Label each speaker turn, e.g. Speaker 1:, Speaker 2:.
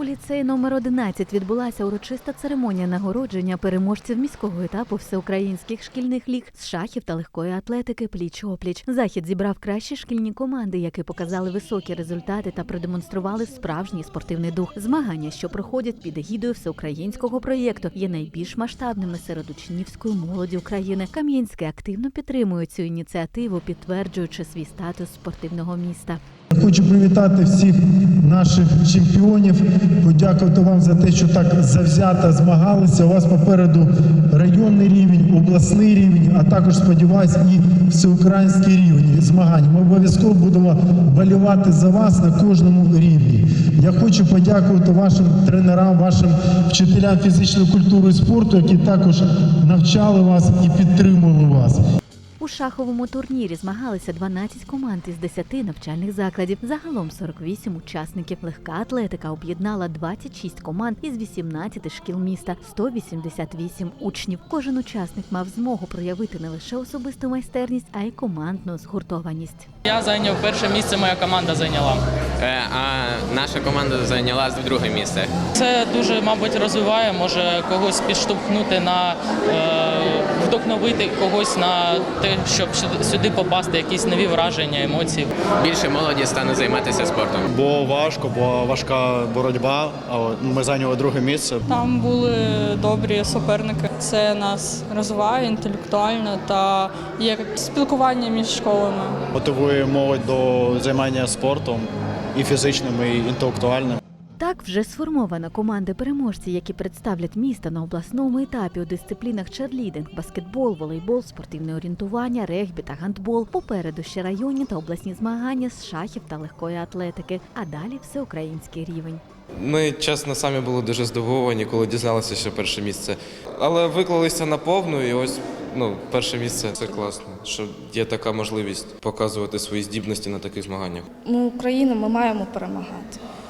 Speaker 1: У ліцеї номер 11 відбулася урочиста церемонія нагородження переможців міського етапу всеукраїнських шкільних ліг з шахів та легкої атлетики пліч-опліч. Захід зібрав кращі шкільні команди, які показали високі результати та продемонстрували справжній спортивний дух. Змагання, що проходять під егідою всеукраїнського проєкту, є найбільш масштабними серед учнівської молоді України. Кам'янське активно підтримує цю ініціативу, підтверджуючи свій статус спортивного міста.
Speaker 2: Хочу привітати всіх наших чемпіонів, подякувати вам за те, що так завзято змагалися. У вас попереду районний рівень, обласний рівень, а також сподіваюсь, і всеукраїнський рівень змагань. Ми обов'язково будемо болівати за вас на кожному рівні. Я хочу подякувати вашим тренерам, вашим вчителям фізичної культури і спорту, які також навчали вас і підтримували вас.
Speaker 1: У шаховому турнірі змагалися 12 команд із 10 навчальних закладів. Загалом 48 учасників. Легка атлетика об'єднала 26 команд із 18 шкіл міста, 188 учнів. Кожен учасник мав змогу проявити не лише особисту майстерність, а й командну згуртованість.
Speaker 3: Я зайняв перше місце, моя команда зайняла.
Speaker 4: Е, А наша команда зайняла друге місце.
Speaker 3: Це дуже, мабуть, розвиває, може когось підштовхнути на е, вдохновити когось на те, щоб сюди- попасти, якісь нові враження, емоції.
Speaker 4: Більше молоді стане займатися спортом.
Speaker 5: Було важко, була важка боротьба. Ми зайняли друге місце.
Speaker 6: Там були добрі суперники. Це нас розвиває інтелектуально та є спілкування між школами.
Speaker 5: Мотивує молодь до займання спортом і фізичним, і інтелектуальним.
Speaker 1: Так вже сформована команда переможців, які представлять місто на обласному етапі у дисциплінах черлідинг, баскетбол, волейбол, спортивне орієнтування, регбі та гандбол. Попереду ще районні та обласні змагання з шахів та легкої атлетики, а далі всеукраїнський рівень.
Speaker 7: Ми, чесно, самі були дуже здивовані, коли дізналися, що перше місце. Але виклалися на повну, і ось ну, перше місце це класно, що є така можливість показувати свої здібності на таких змаганнях.
Speaker 8: Ми Україна, ми маємо перемагати.